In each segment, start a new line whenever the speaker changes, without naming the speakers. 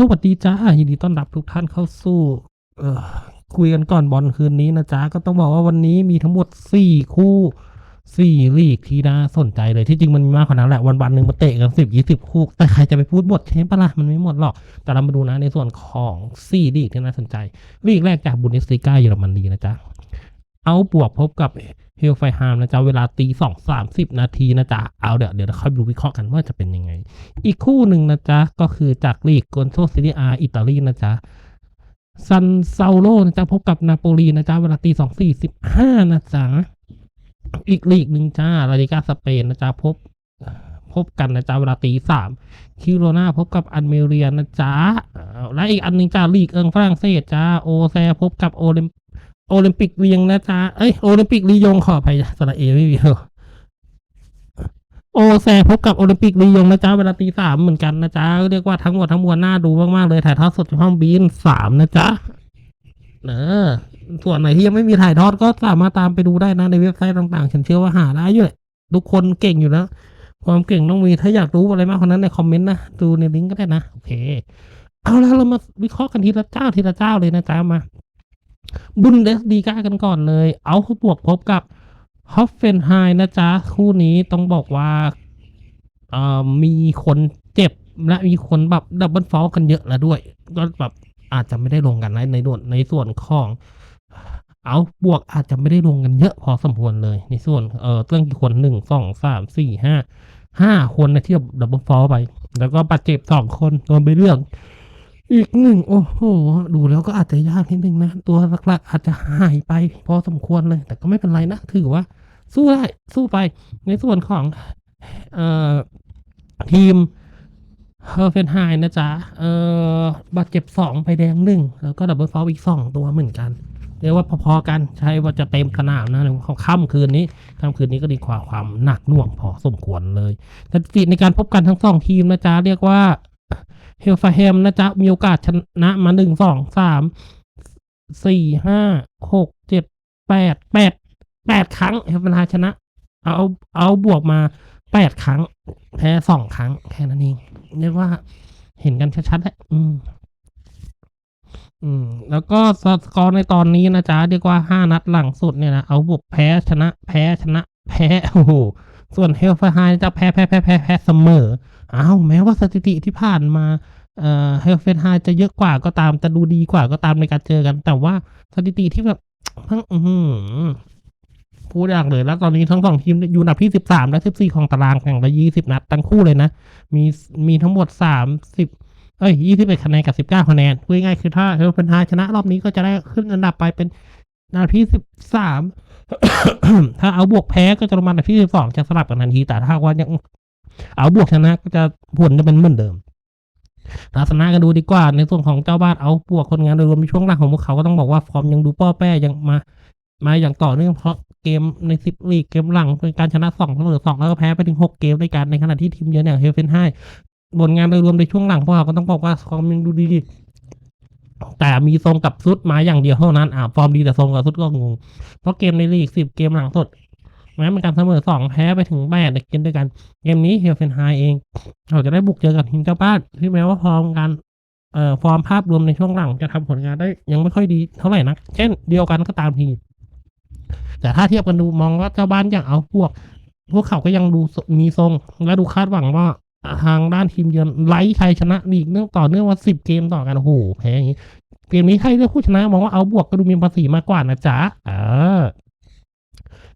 สวัสดีจ้ายินดีต้อนรับทุกท่านเข้าสู่ เออคุยกันก่อนบอลคืนนี้นะจ๊ะ ก็ต้องบอกว่าวันนี้มีทั้งหมดสี่คู่สี่ลีกที่น่าสนใจเลยที่จริงมันมีมากกว่านั้นแหละ วันวันหนึ่งมาเตะกันสิบยี่สิบคู่ แต่ใครจะไปพูดหมดใช่ปะล่ะมันไม่หมดหรอก แต่เรามาดูนะในส่วนของสี่ลีกที่น่าสนใจ ลีกแรกจากบุนเดสลิก้าเยอรมนีนะจ๊ะ เอาบวกพบกับเฮลไฟฮามนะจ๊ะเวลาตีสองสามสิบนาทีนะจ๊ะเอาเดี๋ยวเดี๋ยวเราค่อยดูวิเคราะห์กันว่าจะเป็นยังไง อีกคู่หนึ่งนะจ๊ะก็คือจากลีกโกนโซซิลิอาอิตาลีนะจ๊ะซันเซาโลนะจ๊ะพบกับนาโปลีนะจ๊ะเวลาตีสองสี่สิบห้านะจ๊ะอีกลีกหนึ่งจ้าลาลิกาสเปนนะจ๊ะพบพบกันนะจ๊ะเวลาตีสามคิโรนาพบกับอันเมเรียนะจ๊ะและอีกอันหนึ่งจ้าลีกเอิงฝรั่งเศสจ้าโอแซพบกับโอลิม โอลิมปิกเลียงนะจ๊ะ เอ้ยโอลิมปิกลียงขออภัยสระเอไม่มีโอแซพบกับโอลิมปิกลียงนะจ๊ะเวลาตีสามเหมือนกันนะจ๊ะเรียกว่าทั้งหมดทั้งมวลน่าดูมากๆเลยถ่ายทอดสดช่องบีนสามนะจ๊ะเออส่วนไหนที่ยังไม่มีถ่ายทอดก็สามารถตามไปดูได้นะในเว็บไซต์ต่างๆ ฉันเชื่อว่าหาได้อยู่แหละทุกคนเก่งอยู่แล้ว ความเก่งต้องมีถ้าอยากรู้อะไรมากกว่านั้นในคอมเมนต์นะดูในลิงก์ก็ได้นะโอเค เอาแล้วเรามาวิเคราะห์กันทีละเจ้าทีละเจ้าเลยนะจ๊ะมา บุนเดสดีกากันก่อนเลย เอาบวกพบกับฮอฟเฟนไฮนะจ๊ะ คู่นี้ต้องบอกว่าเอ่อมีคนเจ็บและมีคนแบบดับเบิลฟอลกันเยอะแล้วด้วย ก็แบบอาจจะไม่ได้ลงกันนะในส่วนในส่วนของ เอาบวกอาจจะไม่ได้ลงกันเยอะพอสมควรเลย ในส่วนเอ่อเรื่องกี่คนหนึ่งสองสามสี่ห้าห้าคนนะที่ดับเบิลฟอลไป แล้วก็บาดเจ็บสองคนรวมไปเรื่อง อีกหนึ่งโอ้โห ดูแล้วก็อาจจะยากนิดนึงนะ ตัวหลักๆ อาจจะหายไปพอสมควรเลย แต่ก็ไม่เป็นไรนะ ถือว่า สู้ได้ สู้ไป ในส่วนของเอ่อทีมเฮอร์เฟนไฮนะจ๊ะ เอ่อบาดเจ็บสองไปแดงหนึ่งแล้วก็ดับเบิลฟอลอีกสองตัวเหมือนกัน เรียกว่าพอๆกันใช่ว่าจะเต็มสนามนะในค่ำคืนนี้ค่ำคืนนี้ก็ดีกว่าความหนักหน่วงพอสมควรเลยสถิติในการพบกันทั้งสองทีมนะจ๊ะเรียกว่า เฮลฟาแฮมนะจ๊ะ มีโอกาสชนะมาหนึ่งสองสามสี่ห้าหกเจ็ดแปดแปดแปดครั้งเฮลฟาแฮมชนะ เอาเอาบวกมาแปดครั้ง แพ้สองครั้ง แค่นั้นเองเรียกว่าเห็นกันชัดๆแล้วอืม อืม แล้วก็สกอร์ในตอนนี้นะจ๊ะเรียกว่าห้านัดหลังสุดเนี่ยนะเอาบวกแพ้ชนะ แพ้ชนะ แพ้โอ้โห ส่วนเฮลฟาไฮจะแพ้แพ้แพ้แพ้แพ้เสมออ้าวแม้ว่าสถิติที่ผ่านมาเอ่อเฮลเฟนไฮจะเยอะกว่าก็ตามจะดูดีกว่าก็ตามในการเจอกัน แต่ว่าสถิติที่แบบทั้งอืพูดอย่างเลยแล้วตอนนี้ทั้งสองทีมอยู่อันดับที่สิบสามและสิบสี่ของตารางแข่งละยี่สิบนัดทั้งคู่เลยนะ มีมีทั้งหมดสามสิบเอ้ยยี่สิบเอ็ดคะแนนกับสิบเก้าคะแนนพูดง่ายๆคือถ้าเฮลเฟนไฮชนะรอบนี้ก็จะได้ขึ้นอันดับไปเป็น นดับที่สิบสามถ้าเอาบวกแพ้ก็จะลงมาอันดับที่สิบสองจะสลับกันทันที แต่ถ้าว่ายังเอาบวกชนะก็จะผลจะเป็นเหมือนเดิมลักษณะกันดูดีกว่า ในส่วนของเจ้าบ้านเอาบวกคนงานโดยรวมในช่วงหลังของพวกเขาก็ต้องบอกว่าฟอร์มยังดูป้อแป้ยังมา มาอย่างต่อเนื่องเพราะเกมในสิบลีกเกมหลังเป็นการชนะสองเสมอสองแล้วก็แพ้ไปถึงหกเกมด้วยกันในขณะที่ทีมเยือนอย่างเฮลเฟนไฮผลงานโดยรวมในช่วงหลังพวกเขาก็ต้องบอกว่าฟอร์มยังดูดี แต่มีทรงกับซุดมาอย่างเดียวเท่านั้นอ่าฟอร์มดีแต่ทรงกับซุดก็งง เพราะเกมในลีกสิบเกมหลังสุดแม้เป็นการเสมอสองแพ้ไปถึงแปดเกมด้วยกัน เกมนี้เฮลเฟนไฮเองเขาจะได้บุกเจอกับทีมเจ้าบ้านที่แม้ว่าฟอร์มการเอ่อฟอร์มภาพรวมในช่วงหลังจะทำผลงานได้ยังไม่ค่อยดีเท่าไหร่นัก เช่นเดียวกันก็ตามที แต่ถ้าเทียบกันดูมองว่าเจ้าบ้านอย่างเอาพวก พวกเขาก็ยังดูมีทรง และดูคาดหวังว่า ทางด้านทีมเยือนไล่ชัยชนะลีกเนื่องต่อเนื่องว่าสิบเกมต่อกันโอ้โหแพ้อย่างนี้เกมนี้ใครเลือกผู้ชนะมองว่าเอาบวกก็ดูมีภาษีมากกว่านะจ๊ะเออ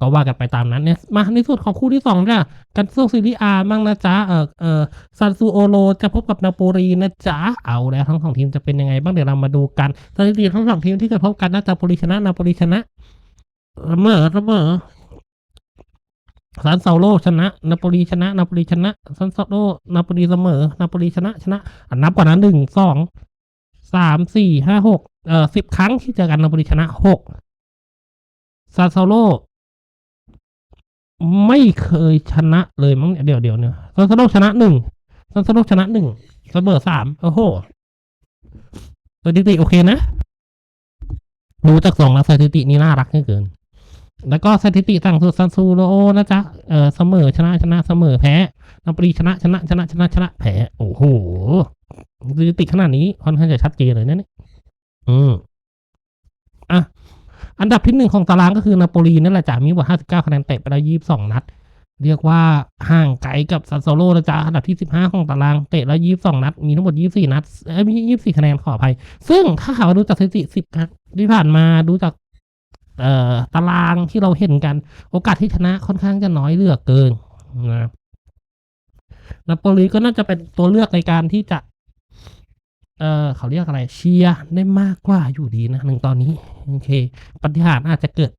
ก็ว่ากันไปตามนั้นเนี่ยมาในส่วนของคู่ที่สองเนี่ยกันโซซีรีอาบ้างนะจ๊ะเออเออซันซูโอโลจะพบกับนาโปลีนะจ๊ะเอาแล้วทั้งสองทีมจะเป็นยังไงบ้างเดี๋ยวเรามาดูกันสถิติทั้งสองทีมที่จะพบกันน่าจะโปลีชนะนาโปลีชนะเสมอเสมอ ซันเซาโลชนะนาโปลีชนะนาโปลีชนะซันเซาโลนาโปลีเสมอนาโปลีชนะชนะอันนับกว่านั้นหนึ่งสองสามสี่ห้าหกเอ่อสิบครั้งที่เจอกันนาโปลีชนะหกซานเซาโลไม่เคยชนะเลยมั้งเนี่ยเดี๋ยวเดี๋ยวเนี่ยซันซาโลชนะหนึ่งซันซาโลชนะหนึ่งเสมอสามโอ้โหสถิติโอเคนะดูจากสองแล้วสถิตินี่น่ารักเกิน แล้วก็สถิติต่างสุดซันซูโรโอนะจ๊ะเออเสมอชนะชนะเสมอแพ้นาปรีชนะชนะชนะชนะชนะแพ้โอ้โหสถิติขนาดนี้ค่อนข้างจะชัดเจนเลยนะเนี่ยอืมอะอันดับที่หนึ่งของตารางก็คือนาโปลีนั่นแหละจ้ะมีบวก59คะแนนเตะไปแล้ว22นัด เรียกว่าห่างไกลกับซัสโซโลนะจ๊ะอันดับที่15ของตารางเตะแล้ว22นัด มีทั้งหมด24นัดเอ้ยมี24คะแนนขออภัย ซึ่งถ้าหากว่าดูจากสถิติ10ครั้งที่ผ่านมาดูจาก ตารางที่เราเห็นกัน โอกาสที่ชนะค่อนข้างจะน้อยเลือกเกินนะนาโปลีก็น่าจะเป็นตัวเลือกในการที่จะเออเขาเรียกอะไรเชียร์ได้มากกว่าอยู่ดีนะหนึ่งตอนนี้โอเคปฏิหารอาจจะเกิด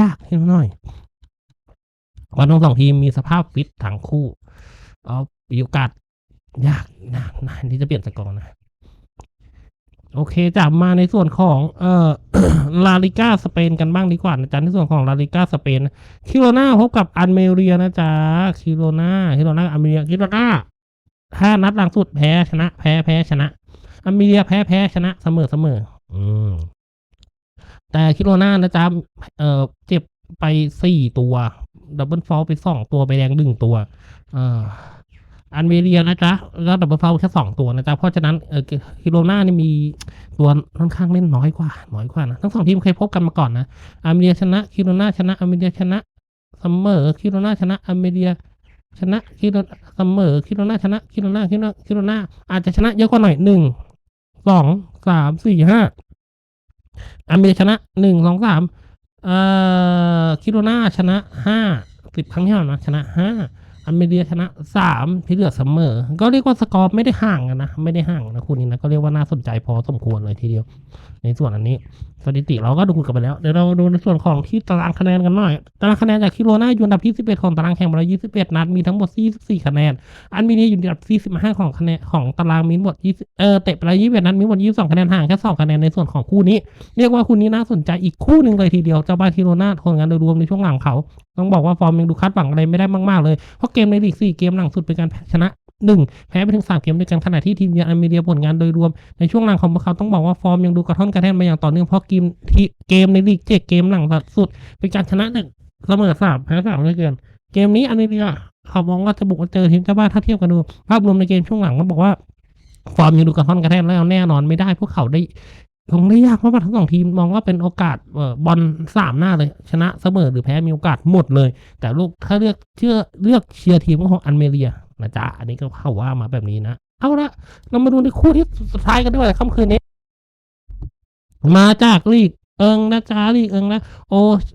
ยากขึ้นหน่อยวันทั้งสองทีมมีสภาพฟิตทั้งคู่ เอาโอกาสยากนะนะที่จะเปลี่ยนสกอร์นะ โอเคจับมาในส่วนของเอ่อลาลิก้าสเปนกันบ้างดีกว่านะจ๊ะในส่วนของลาลิก้าสเปนคิโรนาพบกับอันเมเรียนะจ๊ะคิโรนาคิโรนาอันเมเรียคิโรนาห้านัดหลังสุดแพ้ชนะ แพ้แพ้ชนะอันเมเรียแพ้แพ้ชนะเสมอเสมอ อืมแต่คิโรนานะจ๊ะเอ่อเจ็บไปสี่ตัว ดับเบิลฟอลไปสองตัวไปแดงหนึ่งตัว เอ่อ อันเมเรียนะจ๊ะแล้วดับเบิลฟลแค่สองตัวนะจ๊ะเพราะฉะนั้นเออคิโรนานี่มีตัวค่อนข้างเล่นน้อยกว่าน้อยกว่านะทั้งสองทีมเคยพบกันมาก่อนนะอันเมเรียชนะคิโรนาชนะอันเมเรียชนะเสมอคิโรนาชนะอันเมเรียชนะคิโรเสมอคิโรนาชนะคิโรนาคิโรนาคิโรนาอาจจะชนะเยอะกว่าหน่อยหนึ่งสองสามสี่ห้าอเมริกาชนะหนึ่งสองสามเอ่อคิโรนาชนะห้าสิบครั้งที่ผ่านมาชนะห้า อเมริกาชนะสามที่เหลือเสมอ ก็เรียกว่าสกอร์ไม่ได้ห่างกันนะ ไม่ได้ห่างนะคู่นี้นะ ก็เรียกว่าน่าสนใจพอสมควรเลยทีเดียว ในส่วนอันนี้สถิติเราก็ดูกันไปแล้วเดี๋ยวเราดูในส่วนของที่ตารางคะแนนกันหน่อย ตารางคะแนนจากคิโรนาอยู่อันดับที่ 11 ของตารางแข่งมาแล้ว21 นัดมีทั้งหมด 44 คะแนน อันมีนี้อยู่อันดับที่15ของคะแนนของตารางมีทั้งหมด20เออเตะไปแล้ว21นัดมีหมด 22 คะแนนห่างแค่2คะแนนในส่วนของคู่นี้ เรียกว่าคู่นี้น่าสนใจอีกคู่หนึ่งเลยทีเดียวเจ้าบ้านคิโรนาผลงานโดยรวมในช่วงหลังเขา ต้องบอกว่าฟอร์มยังดูคาดหวังอะไรไม่ได้มากๆเลยเพราะเกมในลีก4เกมหลังสุดเป็นการชนะ หนึ่งแพ้ไปถึง 3 เกมด้วยกันขณะที่ทีมเยือนอเมเรียผลงานโดยรวม ในช่วงหลังของพวกเขาต้องบอกว่าฟอร์มยังดูกระท่อนกระแท่นมาอย่างต่อเนื่องเพราะเกมที่เกมในลีกเจ็ดเกมหลังสุด เป็นการชนะหนึ่งเสมอสามแพ้สามด้วยกันเกมนี้อเมเรียเขามองว่าจะบุกมาเจอทีมเจ้าบ้านถ้าเทียบกันดูภาพรวมในเกมช่วงหลังต้องบอกว่าฟอร์มยังดูกระท่อนกระแท่นแล้วแน่นอนไม่ได้พวกเขาได้คงได้ยากเพราะว่าทั้งสองทีมมองว่าเป็นโอกาสออบอลสามหน้าเลย ชนะเสมอหรือแพ้มีโอกาสหมดเลย แต่ลูกถ้าเลือกเชื่อเลือกเชียร์ทีมของอันเมเรีย นะจ๊ะ อันนี้ก็เข้าว่ามาแบบนี้นะ เอาละ เรามาดูในคู่ที่สุดท้ายกันด้วยค่ำคืนนี้ มาจากลีกเอิงนะจ๊ะลีกเอิงนะ โอ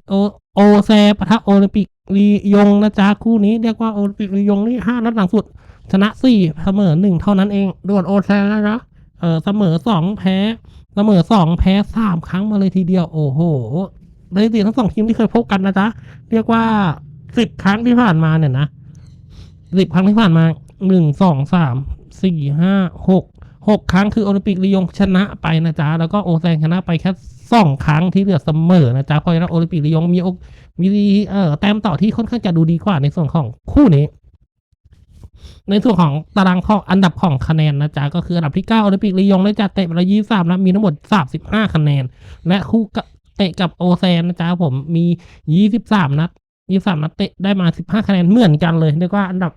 โอโอแซปะทะโอลิมปิกลียงนะจ๊ะคู่นี้เรียกว่าโอลิมปิกลียงนี่ห้านัดหลังสุด ชนะสี่เสมอหนึ่งเท่านั้นเองด่วนโอแซนะจ๊ะเออเสมอสองแพ้เสมอสองแพ้สามครั้งมาเลยทีเดียว โอ้โหในสถิติทั้งสองทีมที่เคยพบกันนะจ๊ะ เรียกว่าสิบครั้งที่ผ่านมาเนี่ยนะ สิบครั้งที่ผ่านมาหนึ่งสองสามสี่ห้าหกหกครั้งคือโอลิมปิกลียงชนะไปนะจ๊ะ แล้วก็โอแซงชนะไปแค่สองครั้งที่เหลือเสมอนะจ๊ะเพราะฉะนั้นโอลิมปิกลียงมีโอมีเอ่อแต้มต่อที่ค่อนข้างจะดูดีกว่าในส่วนของคู่นี้ ในส่วนของตารางข้ออันดับของคะแนนนะจ๊ะก็คืออันดับที่9โอลิมปิกลียงได้จัดเตะไปแล้ว23นัดมีทั้งหมด35คะแนน และคู่กับเตะกับโอแซนนะจ๊ะผมมี23นัด23นัดเตะได้มา15คะแนนเหมือนกันเลยเรียกว่าอันดับ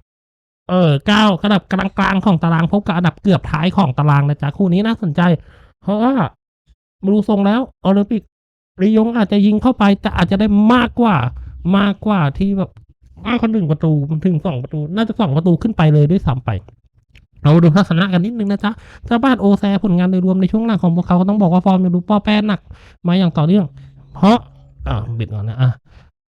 เออ9อันดับกลางๆของตารางพบกับอันดับเกือบท้ายของตารางนะจ๊ะคู่นี้น่าสนใจ เพราะว่าดูทรงแล้วโอลิมปิกลียงอาจจะยิงเข้าไป แต่อาจจะได้มากกว่ามากกว่าที่แบบมากกว่าหนึ่งประตูถึงสองประตู น่าจะสองประตูขึ้นไปเลยด้วยซ้ำไป เราดูทัศนะกันนิดนึงนะจ๊ะเจ้าบ้านโอแซผลงานโดยรวมในช่วงหลังของพวกเขาก็ต้องบอกว่าฟอร์มยังดูป้อแป้หนัก มาอย่างต่อเนื่อง เพราะอ่าบิดก่อนนะอะ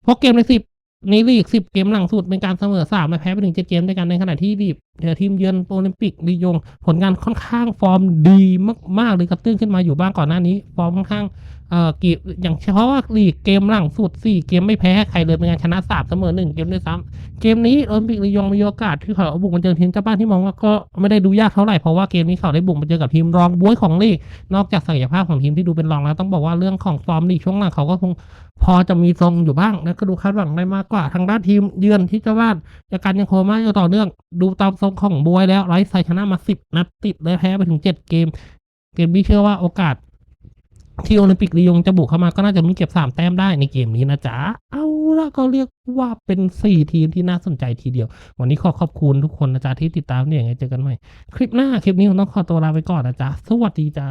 เพราะเกมในสิบ ในลีกสิบเกมหลังสุดเป็นการเสมอสามและแพ้ไปถึงเจ็ดเกมด้วยกันในขณะที่ลีบเดือทีมเยือนโอลิมปิกลียง ผลงานค่อนข้างฟอร์มดีมากๆเลยกระตื้นขึ้นมาอยู่บ้างก่อนหน้านี้ ฟอร์มค่อนข้าง เอ่อกีอย่างเฉพาะว่าลีกเกมหลังสุดสี่เกมไม่แพ้ใครเลยเป็นการชนะสามเสมอหนึ่งเกมด้วยซ้ำเกมนี้โอลิมปิกลียงมีโอกาสที่เขาบุกมาเจอทีมเจ้าบ้านที่มองว่าก็ไม่ได้ดูยากเท่าไหร่เพราะว่าเกมนี้เขาได้บุกมาเจอกับทีมรองบ้วยของลีกนอกจากศักยภาพของทีมที่ดูเป็นรองแล้วต้องบอกว่าเรื่องของฟอร์มลีกช่วงหลังเขาก็คงพอจะมีทรงอยู่บ้างแล้วก็ดูคาดหวังได้มากกว่าทางด้านทีมเยือนที่เจ้าบ้านจากการยังโคม่าอยู่ต่อเนื่อง ดูตามทรงของบวยแล้วไร้ไซชนะมาสิบนัดติดและแพ้ไปถึงเจ็ดเกมเกมนี้เชื่อว่าโอกาส ที่โอลิมปิกลียงจะบุกเข้ามาก็น่าจะลุ้นเก็บสามแต้มได้ในเกมนี้นะจ๊ะ เอาละก็เรียกว่าเป็นสี่ทีมที่น่าสนใจทีเดียว วันนี้ขอขอบคุณทุกคนนะจ๊ะที่ติดตามเนี่ยงไงเจอกันใหม่ คลิปหน้าคลิปนี้ผมต้องขอตัวลาไปก่อนนะจ๊ะ สวัสดีจ้า